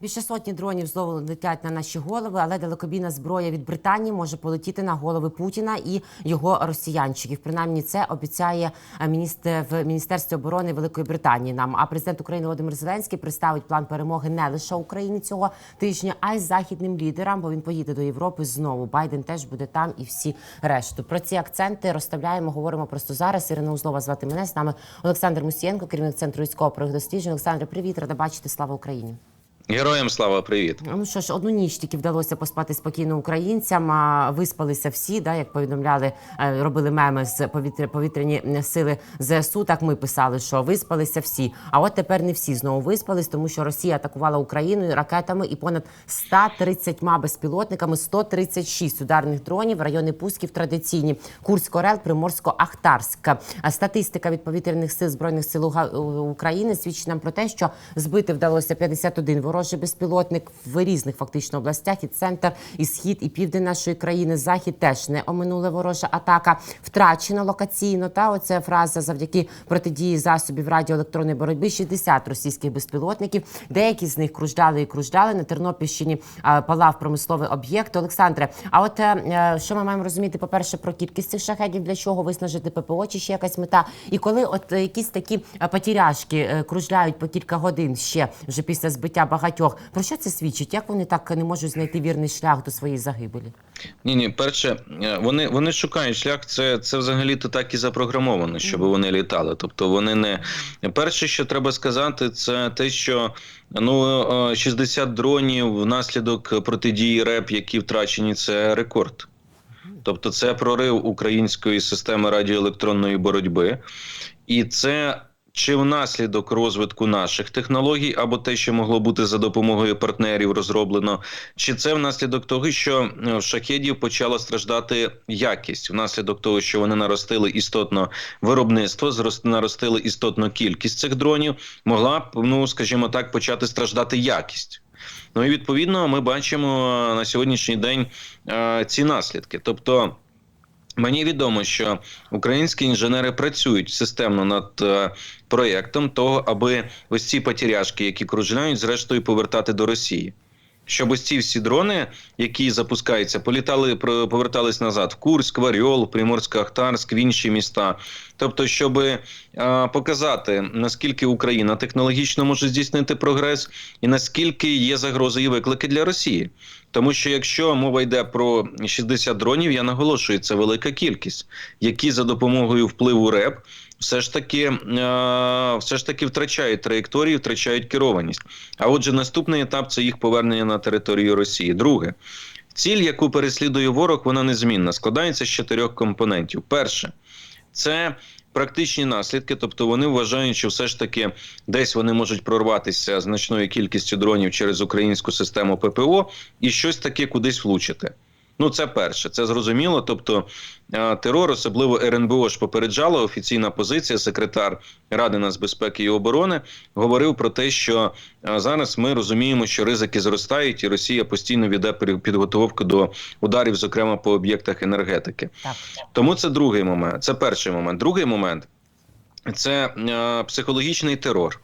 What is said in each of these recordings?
Більше сотні дронів знову летять на наші голови, але далекобійна зброя від Британії може полетіти на голови Путіна і його росіянчиків. Принаймні, це обіцяє е, міністр в міністерстві оборони Великої Британії. Нам а президент України Володимир Зеленський представить план перемоги не лише Україні цього тижня, а й західним лідерам, бо він поїде до Європи знову. Байден теж буде там і всі решту. Про ці акценти розставляємо. Говоримо просто зараз. Ірина Узлова звати мене з нами Олександр Мусієнко, керівник центру військово досліджень. Олександр, привіт, рада бачити. Слава Україні. Героям слава, привіт. Ну що ж, одну ніч тільки вдалося поспати спокійно українцям. А виспалися всі, да, як повідомляли, е, робили меми з повітря, повітряні сили ЗСУ. Так ми писали, що виспалися всі. А от тепер не всі знову виспались, тому що Росія атакувала Україну ракетами і понад 130 безпілотниками, 136 ударних дронів, райони пусків традиційні Курськ, Орел, Приморсько-Ахтарськ. Статистика від повітряних сил збройних сил України свідчить нам про те, що збити вдалося 51 ворожий безпілотник в різних фактично областях. І центр, і схід, і південь нашої країни. Захід теж не оминула ворожа атака. Втрачено локаційно. Та оця фраза завдяки протидії засобів радіоелектронної боротьби. 60 російських безпілотників. Деякі з них кружляли і кружляли на Тернопільщині. Палав промисловий об'єкт. Олександре, а от е, е, що ми маємо розуміти? По перше, про кількість цих шахедів, для чого виснажити ППО, чи ще якась мета? І коли от е, якісь такі потіряшки кружляють по кілька годин ще вже після збиття багатьох, про що це свідчить? Як вони так не можуть знайти вірний шлях до своєї загибелі? Ні, ні, перше, е, вони, вони шукають шлях. Це, це взагалі то так і запрограмовано, щоб вони літали. Тобто вони не перше, що треба сказати, це те, що ну е, 60 дронів внаслідок протидії РЕП, які втрачені, це рекорд. Тобто, це прорив української системи радіоелектронної боротьби, і це. Чи внаслідок розвитку наших технологій, або те, що могло бути за допомогою партнерів розроблено, чи це внаслідок того, що е, в шахедів почала страждати якість, внаслідок того, що вони наростили істотно виробництво, наростили істотно кількість цих дронів, могла б, ну скажімо так, почати страждати якість. Ну і відповідно ми бачимо е, на сьогоднішній день е, ці наслідки. Тобто. Мені відомо, що українські інженери працюють системно над е, проєктом того, аби ось ці потеряшки, які кружляють, зрештою повертати до Росії. Щоб ось ці всі дрони, які запускаються, політали, повертались назад в Курськ, в Оріол, Приморсько-Ахтарськ, в інші міста. Тобто, щоб е, показати, наскільки Україна технологічно може здійснити прогрес, і наскільки є загрози і виклики для Росії. Тому що якщо мова йде про 60 дронів, я наголошую, це велика кількість, які за допомогою впливу РЕП все ж таки, е, все ж таки втрачають траєкторії, втрачають керованість. А отже, наступний етап це їх повернення на територію Росії. Друге, ціль, яку переслідує ворог, вона незмінна. Складається з чотирьох компонентів. Перше, це практичні наслідки, тобто вони вважають, що все ж таки десь вони можуть прорватися значною кількістю дронів через українську систему ППО і щось таке кудись влучити. Ну, це перше, це зрозуміло. Тобто е, терор, особливо РНБО ж попереджала офіційна позиція. Секретар Ради нацбезпеки і оборони говорив про те, що е, зараз ми розуміємо, що ризики зростають, і Росія постійно веде підготовку до ударів, зокрема по об'єктах енергетики. Так. Тому це другий момент. Це перший момент. Другий момент це е, психологічний терор.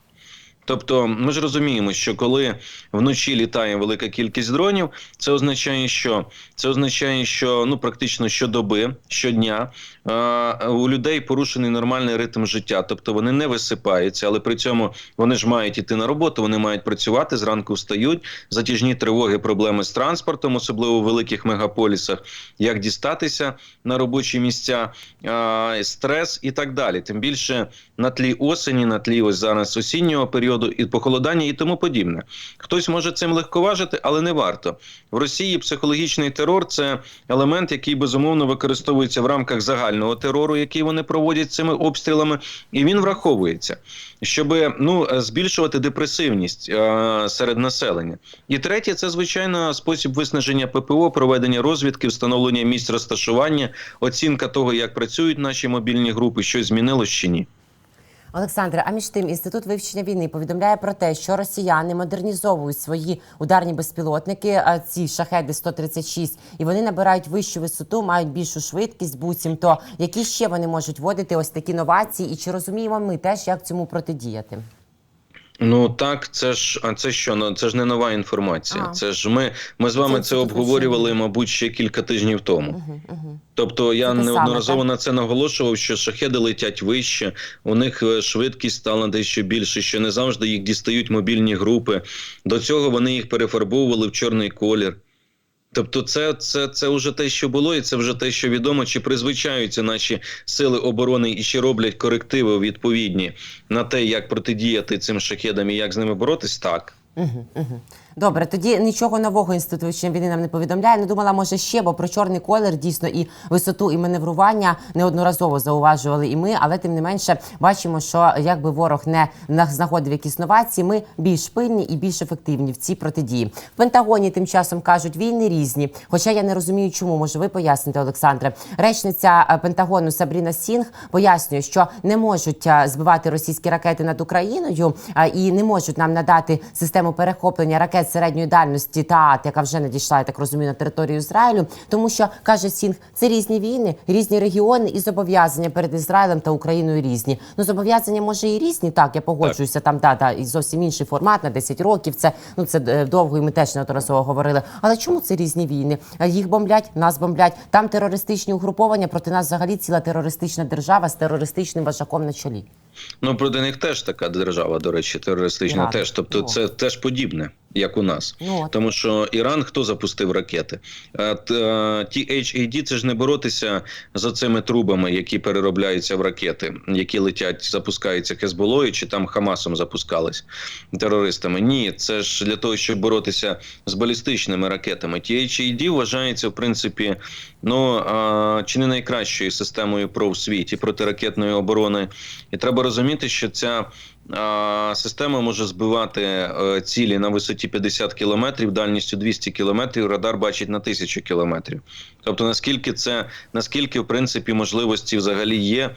Тобто, ми ж розуміємо, що коли вночі літає велика кількість дронів, це означає, що це означає, що ну практично щодоби, щодня е, у людей порушений нормальний ритм життя. Тобто вони не висипаються, але при цьому вони ж мають іти на роботу, вони мають працювати зранку встають, затяжні тривоги, проблеми з транспортом, особливо в великих мегаполісах, як дістатися на робочі місця, е, стрес і так далі. Тим більше на тлі осені, на тлі ось зараз осіннього періоду і похолодання і тому подібне. Хтось може цим легковажити, але не варто. В Росії психологічний терор це елемент, який безумовно використовується в рамках загального терору, який вони проводять цими обстрілами, і він враховується, щоб ну збільшувати депресивність е, серед населення. І третє, це звичайно спосіб виснаження ППО, проведення розвідки, встановлення місць розташування, оцінка того, як працюють наші мобільні групи, щось змінилось чи ні. Олександре, а між тим інститут вивчення війни повідомляє про те, що росіяни модернізовують свої ударні безпілотники, ці шахеди 136, і вони набирають вищу висоту, мають більшу швидкість, буцімто які ще вони можуть вводити ось такі новації, і чи розуміємо ми теж, як цьому протидіяти? Ну так, це ж а це що? Ну це ж не нова інформація. А. Це ж ми, ми з вами Це це, обговорювали, мабуть, ще кілька тижнів тому. Угу, угу. Тобто я Це неодноразово саме, на це наголошував, що шахеди летять вище, у них е, швидкість стала дещо більше, що не завжди їх дістають мобільні групи. До цього вони їх перефарбовували в чорний колір. Тобто, це, це, це вже те, що було, і це вже те, що відомо, чи призвичаються наші сили оборони і чи роблять корективи відповідні на те, як протидіяти цим шахедам і як з ними боротись, так. Угу, угу. Добре, тоді нічого нового інститут вивчення війни нам не повідомляє. Не думала, може ще, бо про чорний колір дійсно і висоту, і маневрування неодноразово зауважували і ми, але тим не менше бачимо, що якби ворог не на- знаходив якісь новації, ми більш пильні і більш ефективні в цій протидії. В Пентагоні тим часом кажуть, війни різні. Хоча я не розумію, чому може ви поясните, Олександре. Речниця е, Пентагону Сабріна Сінг пояснює, що не можуть е, збивати російські ракети над Україною е, і не можуть нам надати систему перехоплення ракет середньої дальності ТААТ, яка вже надійшла, я так розумію, на територію Ізраїлю, тому що каже Сінг, це різні війни, різні регіони і зобов'язання перед Ізраїлем та Україною різні. Ну зобов'язання може і різні. Так, я погоджуюся. Там да, да, і зовсім інший формат на 10 років. Це ну це е, довго, і ми теж неодноразово говорили. Але чому це різні війни? Е, Їх бомблять, нас бомблять. Там терористичні угруповання проти нас взагалі ціла терористична держава з терористичним важаком на чолі. Ну проти них теж така держава, до речі, терористична. Іран. Теж, тобто, це теж подібне, як у нас. Ну от. Тому що Іран хто запустив ракети? Е, е, Ті HAD – це ж не боротися з оцими трубами, які переробляються в ракети, які летять, запускаються Хезболою чи там Хамасом запускались терористами. Ні, це ж для того, щоб боротися з балістичними ракетами. Ті HAD вважається в принципі ну чи не найкращою системою ПРО в світі протиракетної оборони. І треба розуміти, що ця система може збивати е, цілі на висоті 50 кілометрів, дальністю 200 кілометрів. Радар бачить на 1000 кілометрів. Тобто, наскільки це наскільки в принципі можливості взагалі є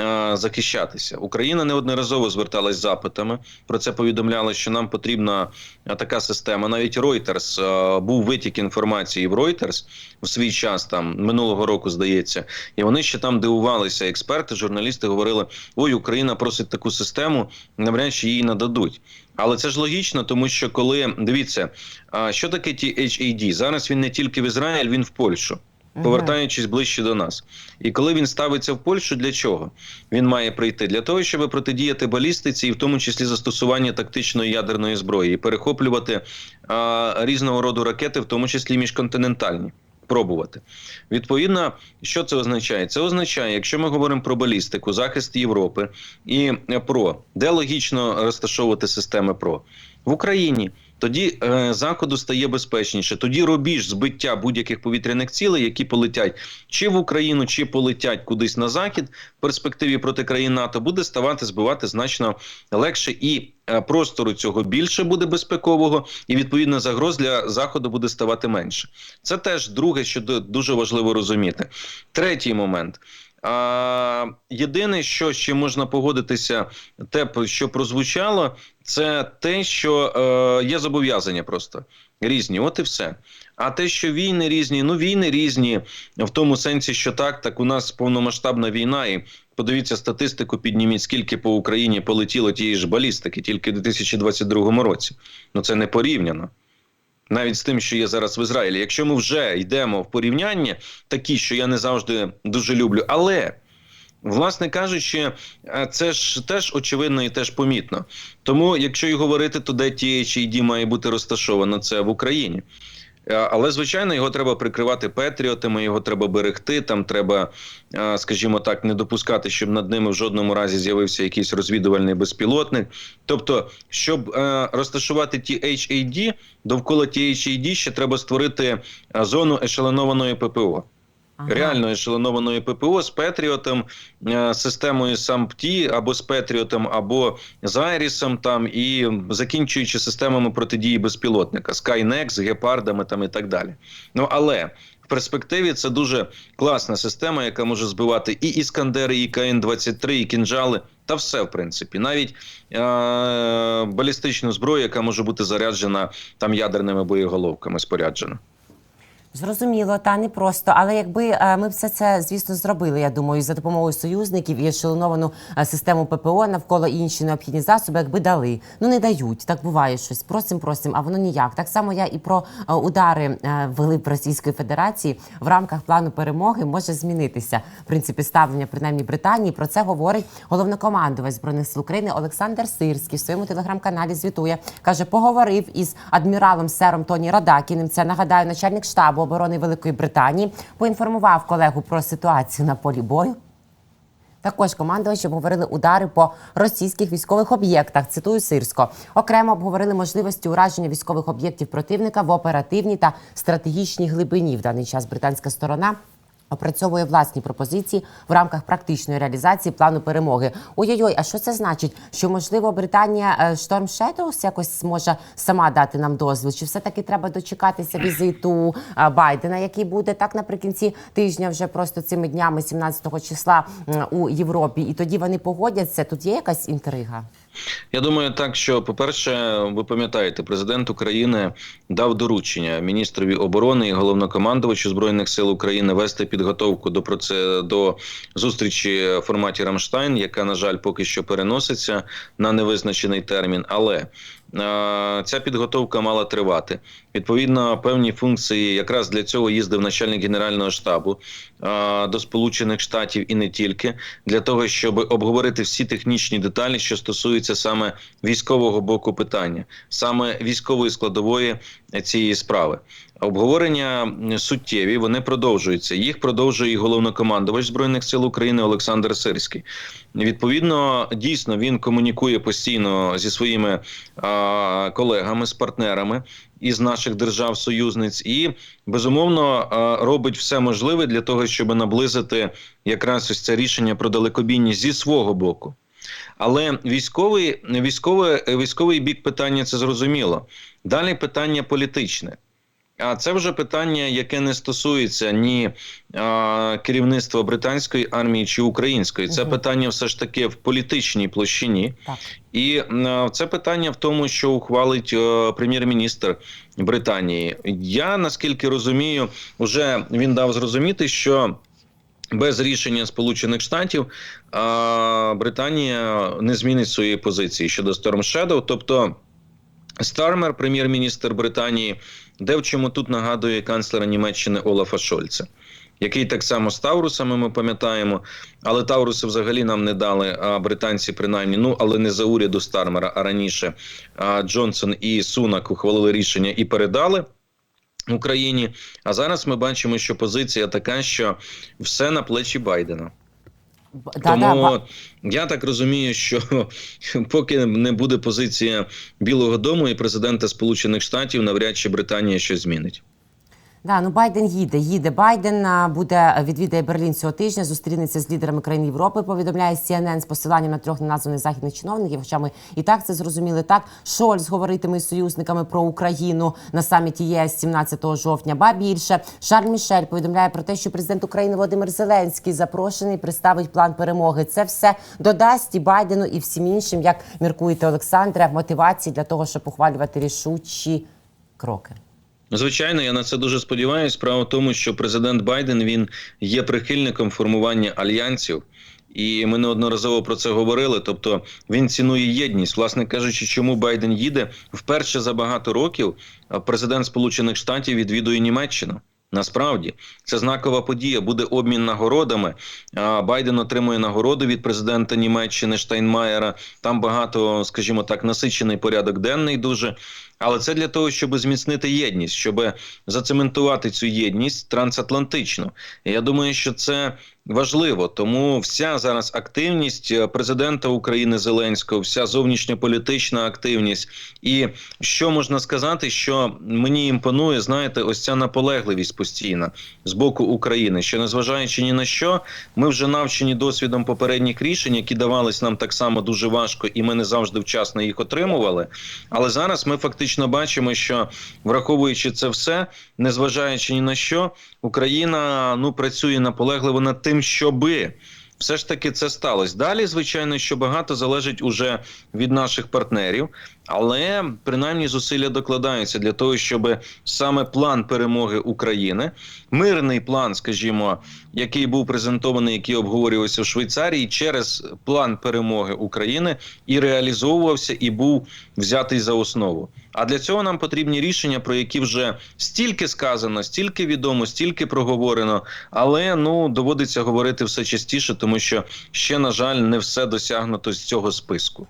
е, захищатися? Україна неодноразово зверталась з запитами. Про це повідомляли, що нам потрібна е, така система. Навіть Reuters е, був витік інформації в Reuters в свій час, там минулого року, здається, і вони ще там дивувалися. Експерти, журналісти говорили: ой, Україна просить таку систему, навряд чи її нададуть. Але це ж логічно, тому що коли дивіться, що таке THAD? Зараз він не тільки в Ізраїль, він в Польщу. Повертаючись ближче до нас, і коли він ставиться в Польщу, для чого він має прийти? Для того, щоб протидіяти балістиці, і в тому числі застосування тактичної ядерної зброї, і перехоплювати а, різного роду ракети, в тому числі міжконтинентальні. Пробувати відповідно, що це означає? Це означає, якщо ми говоримо про балістику, захист Європи і ПРО, де логічно розташовувати системи ПРО в Україні. Тоді е, заходу стає безпечніше. Тоді рубіж збиття будь-яких повітряних цілей, які полетять чи в Україну, чи полетять кудись на захід в перспективі проти країн НАТО, буде ставати збивати значно легше і е, простору цього більше буде безпекового, і відповідно загроз для заходу буде ставати менше. Це теж друге, що ду- дуже важливо розуміти. Третій момент. А, єдине, що ще можна погодитися, те, що прозвучало, це те, що е, є зобов'язання просто різні. От і все. А те, що війни різні, ну війни різні в тому сенсі, що так, так у нас повномасштабна війна, і подивіться статистику, підніміть, скільки по Україні полетіло тієї ж балістики тільки в 2022 році. Ну це не порівняно. Навіть з тим, що є зараз в Ізраїлі. Якщо ми вже йдемо в порівняння, такі, що я не завжди дуже люблю, але. Власне кажучи, е, це ж теж очевидно і теж помітно. Тому, якщо і говорити, то де THAD має бути розташовано, це в Україні. Е, Але звичайно його треба прикривати патріотами, його треба берегти. Там треба, е, скажімо так, не допускати, щоб над ними в жодному разі з'явився якийсь розвідувальний безпілотник. Тобто, щоб розташувати ті HAD, довкола THAD ще треба створити е, зону ешеленованої ППО. Ага. Реально ешелонованої ППО з Петріотом, е, системою САМПТІ або з Петріотом, або з Айрісом, там і закінчуючи системами протидії безпілотника, з гепардами там і так далі. Ну але в перспективі це дуже класна система, яка може збивати і іскандери, і КН-23, і кінжали. Та все, в принципі, навіть е- балістичну зброю, яка може бути заряджена там ядерними боєголовками, споряджена. Зрозуміло, та не просто. Але якби е, ми все це, звісно, зробили, я думаю, за допомогою союзників і ешелоновану е, систему ППО навколо інші необхідні засоби, якби дали. Ну не дають. Так буває щось. Просим, просим, а воно ніяк. Так само я і про е, удари ввели б Російської Федерації в рамках плану перемоги може змінитися. В принципі, ставлення принаймні Британії. Про це говорить головнокомандувач збройних сил України Олександр Сирський в своєму телеграм-каналі. Звітує каже, поговорив із адміралом сером Тоні Радакіним. Це нагадаю, начальник штабу оборони Великої Британії. Поінформував колегу про ситуацію на полі бою. Також командувачі обговорили удари по російських військових об'єктах. Цитую Сирсько. Окремо обговорили можливості ураження військових об'єктів противника в оперативній та стратегічній глибині. В даний час британська сторона. Опрацьовує власні пропозиції в рамках практичної реалізації плану перемоги. Ой-ой-ой, а що це значить? Що можливо Британія е, Storm Shadows якось зможе сама дати нам дозвіл? Чи все таки треба дочекатися візиту е, Байдена, який буде так наприкінці тижня, вже просто цими днями, 17 числа у Європі, і тоді вони погодяться? Тут є якась інтрига? Я думаю, так що, по-перше, ви пам'ятаєте, президент України дав доручення міністрові оборони і головнокомандувачу збройних сил України вести підготовку до проце... до зустрічі в форматі Рамштайн, яка на жаль поки що переноситься на невизначений термін. Але ця підготовка мала тривати. Відповідно, певні функції якраз для цього їздив начальник генерального штабу е, до Сполучених Штатів і не тільки для того, щоб обговорити всі технічні деталі, що стосуються саме військового боку питання, саме військової складової цієї справи. Обговорення суттєві вони продовжуються. Їх продовжує і головнокомандувач збройних сил України Олександр Сирський. Відповідно, дійсно він комунікує постійно зі своїми а, колегами, з партнерами із наших держав-союзниць, і безумовно а, робить все можливе для того, щоб наблизити якраз ось це рішення про далекобійність зі свого боку. Але військовий, військовий, військовий бік питання це зрозуміло. Далі питання політичне. А це вже питання, яке не стосується ні а, керівництва британської армії чи української. Це Мгм. питання все ж таки в політичній площині. Так. І м, це питання в тому, що ухвалить е, прем'єр-міністр Британії. Я наскільки розумію, вже він дав зрозуміти, що без рішення Сполучених Штатів а, Британія не змінить своєї позиції щодо Storm Shadow. Тобто Стармер, прем'єр-міністр Британії, де в чому тут нагадує канцлера Німеччини Олафа Шольца. Який так само з Таурусами ми пам'ятаємо, але Тауруси взагалі нам не дали, а британці принаймні, ну але не за уряду Стармера, а раніше а, Джонсон і Сунак ухвалили рішення і передали Україні. А зараз ми бачимо, що позиція така, що все на плечі Байдена. Да, Тому да, я так розумію, що поки не буде позиція Білого Дому і президента Сполучених Штатів, навряд чи Британія щось змінить. Да, ну Байден їде. Їде Байден буде відвідає Берлін цього тижня. Зустрінеться з лідерами країн Європи. Повідомляє CNN з посиланням на трьох неназваних західних чиновників. Хоча ми і так це зрозуміли. Так Шольц говоритиме з союзниками про Україну на саміті ЄС 17 жовтня. Ба більше Шарль Мішель повідомляє про те, що президент України Володимир Зеленський запрошений представить план перемоги. Це все додасть і Байдену і всім іншим, як міркуєте, Олександре, мотивації для того, щоб ухвалювати рішучі кроки. Звичайно, я на це дуже сподіваюся. Справа в тому, що президент Байден він є прихильником формування альянсів. І ми неодноразово про це говорили. Тобто він цінує єдність. Власне кажучи, чому Байден їде вперше за багато років. Президент Сполучених Штатів відвідує Німеччину. Насправді це знакова подія. Буде обмін нагородами. Байден отримує нагороду від президента Німеччини Штайнмаєра. Там багато, скажімо так, насичений порядок денний дуже. Але це для того, щоб зміцнити єдність, щоб зацементувати цю єдність трансатлантичну. Я думаю, що це важливо. Тому вся зараз активність е, президента України Зеленського, вся зовнішньополітична активність, і що можна сказати, що мені імпонує, знаєте, ось ця наполегливість постійна з боку України, що незважаючи ні на що, ми вже навчені досвідом попередніх рішень, які давались нам так само дуже важко, і ми не завжди вчасно їх отримували. Але зараз ми фактично бачимо, що враховуючи це все, незважаючи ні на що, Україна ну працює наполегливо над тим, щоби все ж таки це сталося. Далі, звичайно, що багато залежить уже від наших партнерів, але принаймні зусилля докладаються для того, щоб саме план перемоги України, мирний план, скажімо, який був презентований, який обговорювався в Швейцарії, через план перемоги України і реалізовувався, і був взятий за основу. А для цього нам потрібні рішення, про які вже стільки сказано, стільки відомо, стільки проговорено, але ну доводиться говорити все частіше, тому що ще на жаль не все досягнуто з цього списку.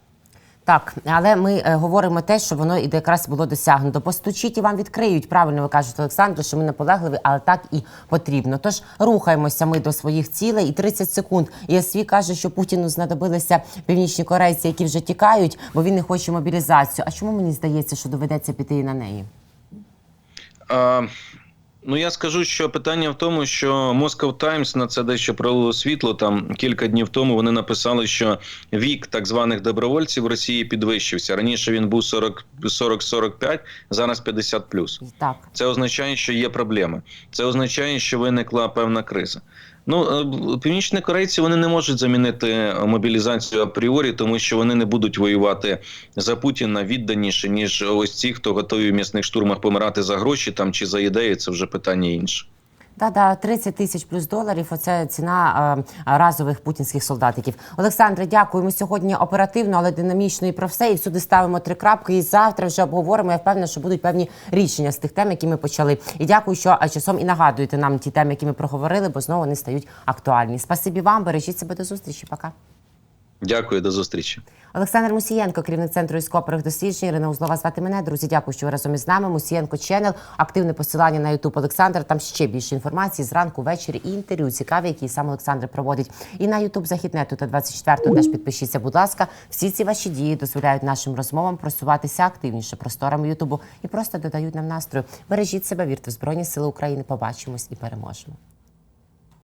Так, але ми е, говоримо те, що воно і якраз було досягнуто. Постучіть і вам відкриють. Правильно ви кажете, Олександр, що ми наполегливі, але так і потрібно. Тож рухаємося ми до своїх цілей. І 30 секунд. ЄСВ каже, що Путіну знадобилися північні корейці, які вже тікають, бо він не хоче мобілізацію. А чому мені здається, що доведеться піти і на неї? А, ну я скажу, що питання в тому, що Moscow Times на це дещо пролило світло. Там кілька днів тому вони написали, що вік так званих добровольців в Росії підвищився. Раніше він був 40 40-45, зараз 50+. Так. Це означає, що є проблеми. Це означає, що виникла певна криза. Ну, е, північні корейці вони не можуть замінити мобілізацію апріорі, тому що вони не будуть воювати за Путіна відданіше, ніж ось ці, хто готові в м'ясних штурмах помирати за гроші там чи за ідеї. Це вже питання інше. Да, да, 30 тисяч плюс доларів. Оце ціна е, разових путінських солдатиків. Олександре, дякуємо сьогодні оперативно, але динамічно і про все. І всюди ставимо три крапки. І завтра вже обговоримо. Я впевнена, що будуть певні рішення з тих тем, які ми почали. І дякую, що е, часом і нагадуєте нам ті теми, які ми проговорили, бо знову вони стають актуальні. Спасибі вам, бережіть себе до зустрічі. Пока. Дякую, до зустрічі. Олександр Мусієнко, керівник центру військових досліджень. Ірина Узлова звати мене. Друзі, дякую, що ви разом із нами. Мусієнко Ченел, активне посилання на Ютуб Олександр. Там ще більше інформації зранку, ввечері і інтерв'ю цікаві, які сам Олександр проводить. І на Ютуб Західнету та 24 теж підпишіться. Будь ласка, всі ці ваші дії дозволяють нашим розмовам просуватися активніше просторами Ютубу і просто додають нам настрою. Бережіть себе, вірте в Збройні Сили України. Побачимось і переможемо.